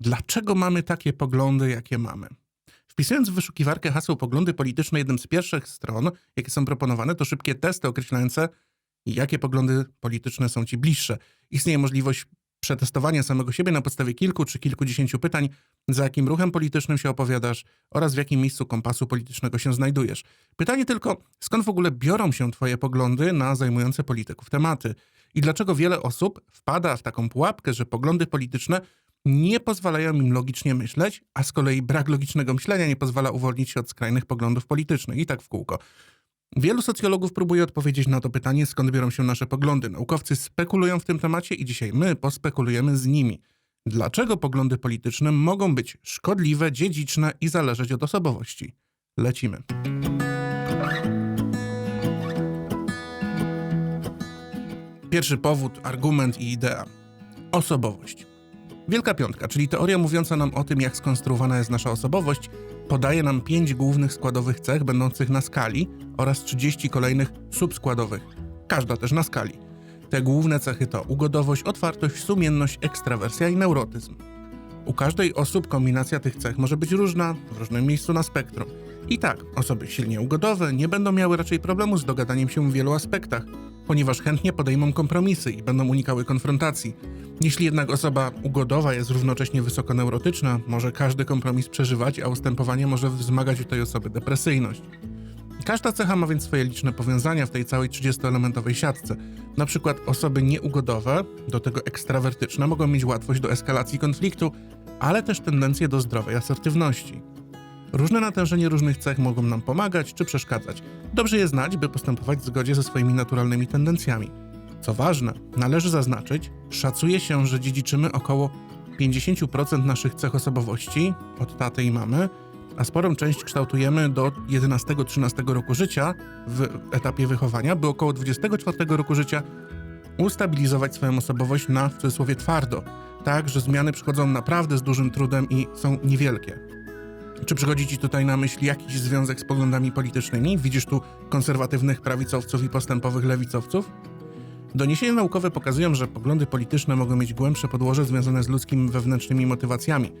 Dlaczego mamy takie poglądy, jakie mamy? Wpisując w wyszukiwarkę hasło poglądy polityczne, jednym z pierwszych stron, jakie są proponowane, to szybkie testy określające, jakie poglądy polityczne są ci bliższe. Istnieje możliwość przetestowania samego siebie na podstawie kilku czy kilkudziesięciu pytań, za jakim ruchem politycznym się opowiadasz oraz w jakim miejscu kompasu politycznego się znajdujesz. Pytanie tylko, skąd w ogóle biorą się Twoje poglądy na zajmujące polityków tematy i dlaczego wiele osób wpada w taką pułapkę, że poglądy polityczne nie pozwalają im logicznie myśleć, a z kolei brak logicznego myślenia nie pozwala uwolnić się od skrajnych poglądów politycznych i tak w kółko. Wielu socjologów próbuje odpowiedzieć na to pytanie, skąd biorą się nasze poglądy. Naukowcy spekulują w tym temacie i dzisiaj my pospekulujemy z nimi. Dlaczego poglądy polityczne mogą być szkodliwe, dziedziczne i zależeć od osobowości? Lecimy. Pierwszy powód, argument i idea. Osobowość. Wielka Piątka, czyli teoria mówiąca nam o tym, jak skonstruowana jest nasza osobowość, podaje nam pięć głównych składowych cech będących na skali oraz 30 kolejnych subskładowych, każda też na skali. Te główne cechy to ugodowość, otwartość, sumienność, ekstrawersja i neurotyzm. U każdej osób kombinacja tych cech może być różna, w różnym miejscu na spektrum. I tak, osoby silnie ugodowe nie będą miały raczej problemu z dogadaniem się w wielu aspektach, ponieważ chętnie podejmą kompromisy i będą unikały konfrontacji. Jeśli jednak osoba ugodowa jest równocześnie wysoko neurotyczna, może każdy kompromis przeżywać, a ustępowanie może wzmagać u tej osoby depresyjność. Każda cecha ma więc swoje liczne powiązania w tej całej 30-elementowej siatce. Na przykład osoby nieugodowe, do tego ekstrawertyczne, mogą mieć łatwość do eskalacji konfliktu, ale też tendencję do zdrowej asertywności. Różne natężenie różnych cech mogą nam pomagać czy przeszkadzać. Dobrze je znać, by postępować w zgodzie ze swoimi naturalnymi tendencjami. Co ważne, należy zaznaczyć, szacuje się, że dziedziczymy około 50% naszych cech osobowości od taty i mamy, a sporą część kształtujemy do 11-13 roku życia w etapie wychowania, by około 24 roku życia ustabilizować swoją osobowość na w cudzysłowie twardo, tak, że zmiany przychodzą naprawdę z dużym trudem i są niewielkie. Czy przychodzi Ci tutaj na myśl jakiś związek z poglądami politycznymi? Widzisz tu konserwatywnych prawicowców i postępowych lewicowców? Doniesienia naukowe pokazują, że poglądy polityczne mogą mieć głębsze podłoże związane z ludzkimi wewnętrznymi motywacjami.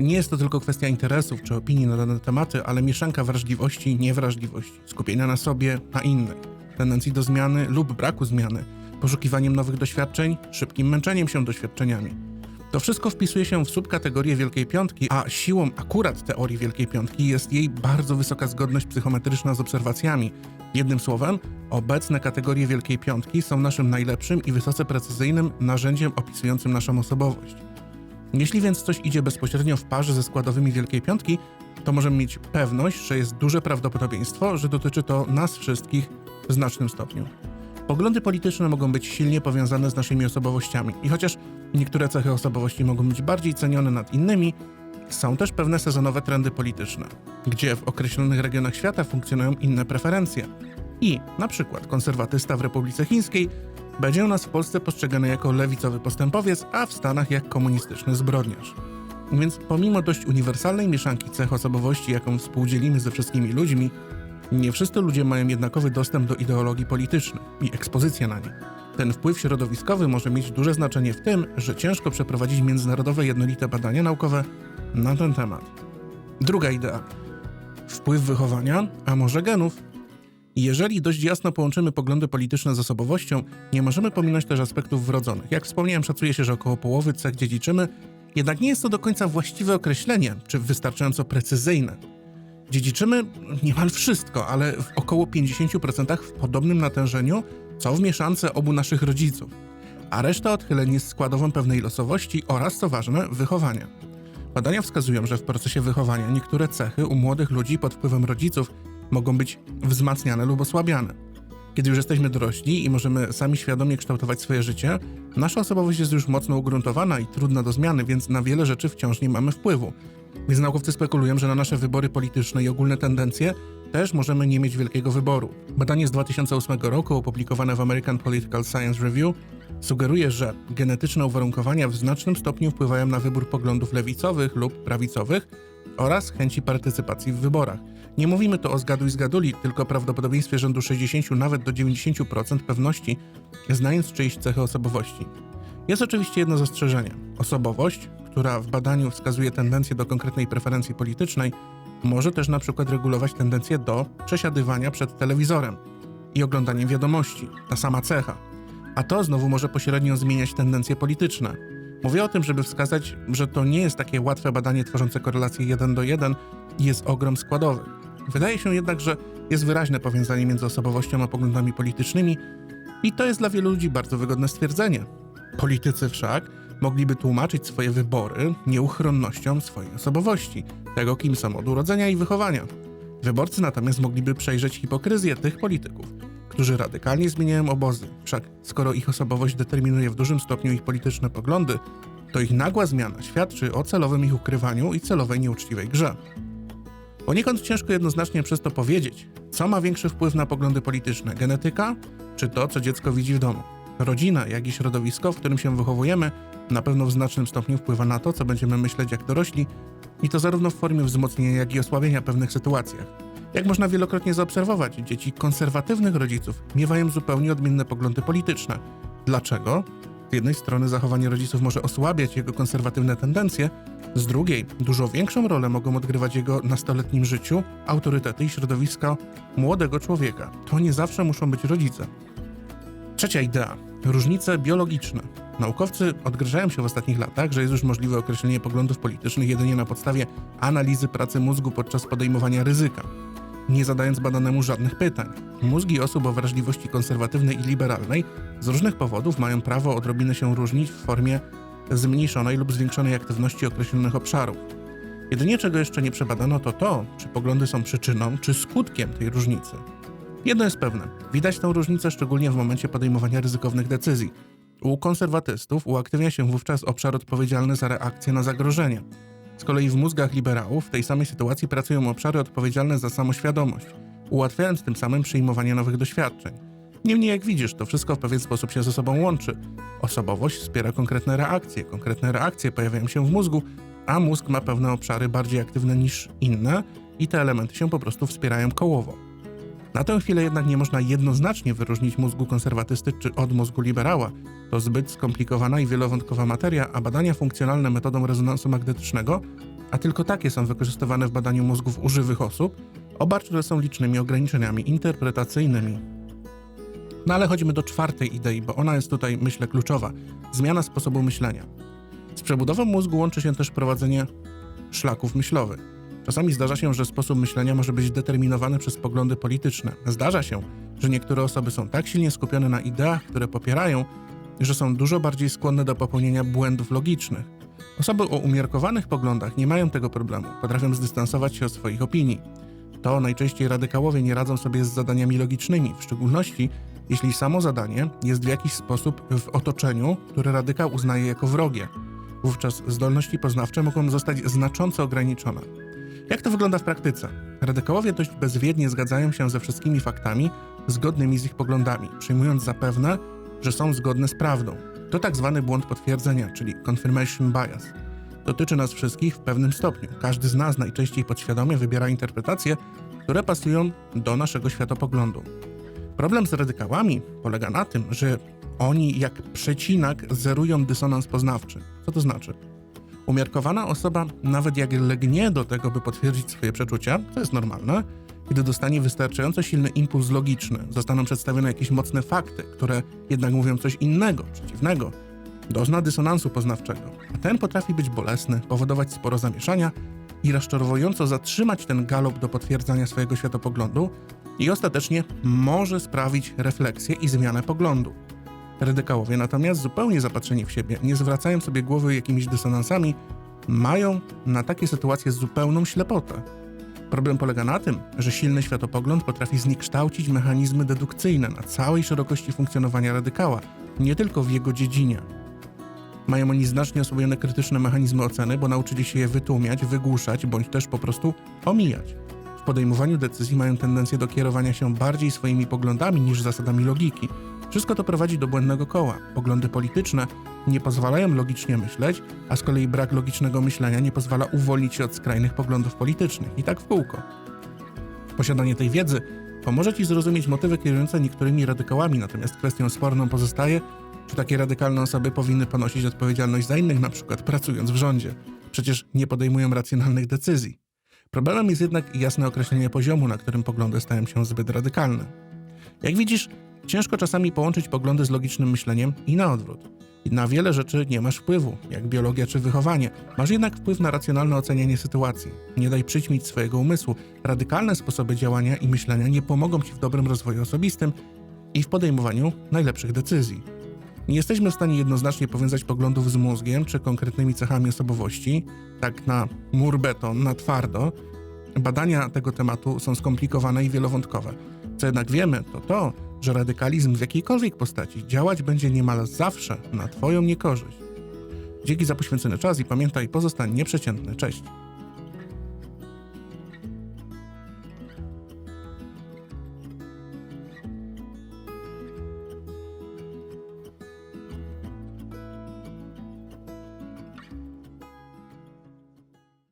Nie jest to tylko kwestia interesów czy opinii na dane tematy, ale mieszanka wrażliwości i niewrażliwości, skupienia na sobie, na innych, tendencji do zmiany lub braku zmiany, poszukiwaniem nowych doświadczeń, szybkim męczeniem się doświadczeniami. To wszystko wpisuje się w subkategorię Wielkiej Piątki, a siłą akurat teorii Wielkiej Piątki jest jej bardzo wysoka zgodność psychometryczna z obserwacjami. Jednym słowem, obecne kategorie Wielkiej Piątki są naszym najlepszym i wysoce precyzyjnym narzędziem opisującym naszą osobowość. Jeśli więc coś idzie bezpośrednio w parze ze składowymi Wielkiej Piątki, to możemy mieć pewność, że jest duże prawdopodobieństwo, że dotyczy to nas wszystkich w znacznym stopniu. Poglądy polityczne mogą być silnie powiązane z naszymi osobowościami i chociaż niektóre cechy osobowości mogą być bardziej cenione nad innymi, są też pewne sezonowe trendy polityczne, gdzie w określonych regionach świata funkcjonują inne preferencje. I na przykład konserwatysta w Republice Chińskiej będzie u nas w Polsce postrzegany jako lewicowy postępowiec, a w Stanach jak komunistyczny zbrodniarz. Więc pomimo dość uniwersalnej mieszanki cech osobowości, jaką współdzielimy ze wszystkimi ludźmi, nie wszyscy ludzie mają jednakowy dostęp do ideologii politycznych i ekspozycję na nie. Ten wpływ środowiskowy może mieć duże znaczenie w tym, że ciężko przeprowadzić międzynarodowe jednolite badania naukowe na ten temat. Druga idea. Wpływ wychowania, a może genów. Jeżeli dość jasno połączymy poglądy polityczne z osobowością, nie możemy pominąć też aspektów wrodzonych. Jak wspomniałem, szacuje się, że około połowy cech dziedziczymy, jednak nie jest to do końca właściwe określenie, czy wystarczająco precyzyjne. Dziedziczymy niemal wszystko, ale w około 50% w podobnym natężeniu, co w mieszance obu naszych rodziców, a reszta odchyleń jest składową pewnej losowości oraz, co ważne, wychowania. Badania wskazują, że w procesie wychowania niektóre cechy u młodych ludzi pod wpływem rodziców mogą być wzmacniane lub osłabiane. Kiedy już jesteśmy dorośli i możemy sami świadomie kształtować swoje życie, nasza osobowość jest już mocno ugruntowana i trudna do zmiany, więc na wiele rzeczy wciąż nie mamy wpływu. Więc naukowcy spekulują, że na nasze wybory polityczne i ogólne tendencje też możemy nie mieć wielkiego wyboru. Badanie z 2008 roku, opublikowane w American Political Science Review, sugeruje, że genetyczne uwarunkowania w znacznym stopniu wpływają na wybór poglądów lewicowych lub prawicowych oraz chęci partycypacji w wyborach. Nie mówimy tu o zgaduj zgaduli, tylko prawdopodobieństwie rzędu 60 nawet do 90% pewności, znając czyjeś cechy osobowości. Jest oczywiście jedno zastrzeżenie. Osobowość, która w badaniu wskazuje tendencję do konkretnej preferencji politycznej, może też na przykład regulować tendencję do przesiadywania przed telewizorem i oglądaniem wiadomości, ta sama cecha. A to znowu może pośrednio zmieniać tendencje polityczne. Mówię o tym, żeby wskazać, że to nie jest takie łatwe badanie tworzące korelację 1 do 1 i jest ogrom składowych. Wydaje się jednak, że jest wyraźne powiązanie między osobowością a poglądami politycznymi i to jest dla wielu ludzi bardzo wygodne stwierdzenie. Politycy wszak mogliby tłumaczyć swoje wybory nieuchronnością swojej osobowości, tego kim są od urodzenia i wychowania. Wyborcy natomiast mogliby przejrzeć hipokryzję tych polityków, którzy radykalnie zmieniają obozy. Wszak skoro ich osobowość determinuje w dużym stopniu ich polityczne poglądy, to ich nagła zmiana świadczy o celowym ich ukrywaniu i celowej nieuczciwej grze. Poniekąd ciężko jednoznacznie przez to powiedzieć, co ma większy wpływ na poglądy polityczne: genetyka czy to, co dziecko widzi w domu. Rodzina, jak i środowisko, w którym się wychowujemy, na pewno w znacznym stopniu wpływa na to, co będziemy myśleć jak dorośli, i to zarówno w formie wzmocnienia, jak i osłabienia pewnych sytuacjach. Jak można wielokrotnie zaobserwować, dzieci konserwatywnych rodziców miewają zupełnie odmienne poglądy polityczne. Dlaczego? Z jednej strony zachowanie rodziców może osłabiać jego konserwatywne tendencje, z drugiej dużo większą rolę mogą odgrywać jego nastoletnim życiu autorytety i środowiska młodego człowieka. To nie zawsze muszą być rodzice. Trzecia idea. Różnice biologiczne. Naukowcy odgrażają się w ostatnich latach, że jest już możliwe określenie poglądów politycznych jedynie na podstawie analizy pracy mózgu podczas podejmowania ryzyka, nie zadając badanemu żadnych pytań. Mózgi osób o wrażliwości konserwatywnej i liberalnej z różnych powodów mają prawo odrobinę się różnić w formie zmniejszonej lub zwiększonej aktywności określonych obszarów. Jedynie czego jeszcze nie przebadano to to, czy poglądy są przyczyną czy skutkiem tej różnicy. Jedno jest pewne, widać tę różnicę szczególnie w momencie podejmowania ryzykownych decyzji. U konserwatystów uaktywnia się wówczas obszar odpowiedzialny za reakcję na zagrożenie. Z kolei w mózgach liberałów w tej samej sytuacji pracują obszary odpowiedzialne za samoświadomość, ułatwiając tym samym przyjmowanie nowych doświadczeń. Niemniej, jak widzisz, to wszystko w pewien sposób się ze sobą łączy. Osobowość wspiera konkretne reakcje, konkretne reakcje pojawiają się w mózgu, a mózg ma pewne obszary bardziej aktywne niż inne i te elementy się po prostu wspierają kołowo. Na tę chwilę jednak nie można jednoznacznie wyróżnić mózgu konserwatysty czy od mózgu liberała. To zbyt skomplikowana i wielowątkowa materia, a badania funkcjonalne metodą rezonansu magnetycznego, a tylko takie są wykorzystywane w badaniu mózgów u żywych osób, obarczone są licznymi ograniczeniami interpretacyjnymi. No ale chodźmy do czwartej idei, bo ona jest tutaj, myślę, kluczowa. Zmiana sposobu myślenia. Z przebudową mózgu łączy się też prowadzenie szlaków myślowych. Czasami zdarza się, że sposób myślenia może być determinowany przez poglądy polityczne. Zdarza się, że niektóre osoby są tak silnie skupione na ideach, które popierają, że są dużo bardziej skłonne do popełnienia błędów logicznych. Osoby o umiarkowanych poglądach nie mają tego problemu, potrafią zdystansować się od swoich opinii. To najczęściej radykałowie nie radzą sobie z zadaniami logicznymi, w szczególności jeśli samo zadanie jest w jakiś sposób w otoczeniu, które radykał uznaje jako wrogie. Wówczas zdolności poznawcze mogą zostać znacząco ograniczone. Jak to wygląda w praktyce? Radykałowie dość bezwiednie zgadzają się ze wszystkimi faktami zgodnymi z ich poglądami, przyjmując zapewne, że są zgodne z prawdą. To tak zwany błąd potwierdzenia, czyli confirmation bias. Dotyczy nas wszystkich w pewnym stopniu. Każdy z nas najczęściej podświadomie wybiera interpretacje, które pasują do naszego światopoglądu. Problem z radykałami polega na tym, że oni jak przecinak zerują dysonans poznawczy. Co to znaczy? Umiarkowana osoba, nawet jak legnie do tego, by potwierdzić swoje przeczucia, to jest normalne, gdy dostanie wystarczająco silny impuls logiczny, zostaną przedstawione jakieś mocne fakty, które jednak mówią coś innego, przeciwnego, dozna dysonansu poznawczego, a ten potrafi być bolesny, powodować sporo zamieszania i rozczarowująco zatrzymać ten galop do potwierdzania swojego światopoglądu i ostatecznie może sprawić refleksję i zmianę poglądu. Radykałowie natomiast zupełnie zapatrzeni w siebie, nie zwracają sobie głowy jakimiś dysonansami, mają na takie sytuacje zupełną ślepotę. Problem polega na tym, że silny światopogląd potrafi zniekształcić mechanizmy dedukcyjne na całej szerokości funkcjonowania radykała, nie tylko w jego dziedzinie. Mają oni znacznie osłabione krytyczne mechanizmy oceny, bo nauczyli się je wytłumiać, wygłuszać bądź też po prostu omijać. W podejmowaniu decyzji mają tendencję do kierowania się bardziej swoimi poglądami niż zasadami logiki, wszystko to prowadzi do błędnego koła. Poglądy polityczne nie pozwalają logicznie myśleć, a z kolei brak logicznego myślenia nie pozwala uwolnić się od skrajnych poglądów politycznych. I tak w kółko. Posiadanie tej wiedzy pomoże Ci zrozumieć motywy kierujące niektórymi radykałami, natomiast kwestią sporną pozostaje, Czy takie radykalne osoby powinny ponosić odpowiedzialność za innych, na przykład pracując w rządzie? Przecież nie podejmują racjonalnych decyzji. Problemem jest jednak jasne określenie poziomu, na którym poglądy stają się zbyt radykalne. Jak widzisz, ciężko czasami połączyć poglądy z logicznym myśleniem i na odwrót. Na wiele rzeczy nie masz wpływu, jak biologia czy wychowanie. Masz jednak wpływ na racjonalne ocenianie sytuacji. Nie daj przyćmić swojego umysłu. Radykalne sposoby działania i myślenia nie pomogą ci w dobrym rozwoju osobistym i w podejmowaniu najlepszych decyzji. Nie jesteśmy w stanie jednoznacznie powiązać poglądów z mózgiem czy konkretnymi cechami osobowości, tak na mur beton, na twardo. Badania tego tematu są skomplikowane i wielowątkowe. Co jednak wiemy, to to, że radykalizm w jakiejkolwiek postaci działać będzie niemal zawsze na Twoją niekorzyść. Dzięki za poświęcony czas i pamiętaj, pozostań nieprzeciętny. Cześć.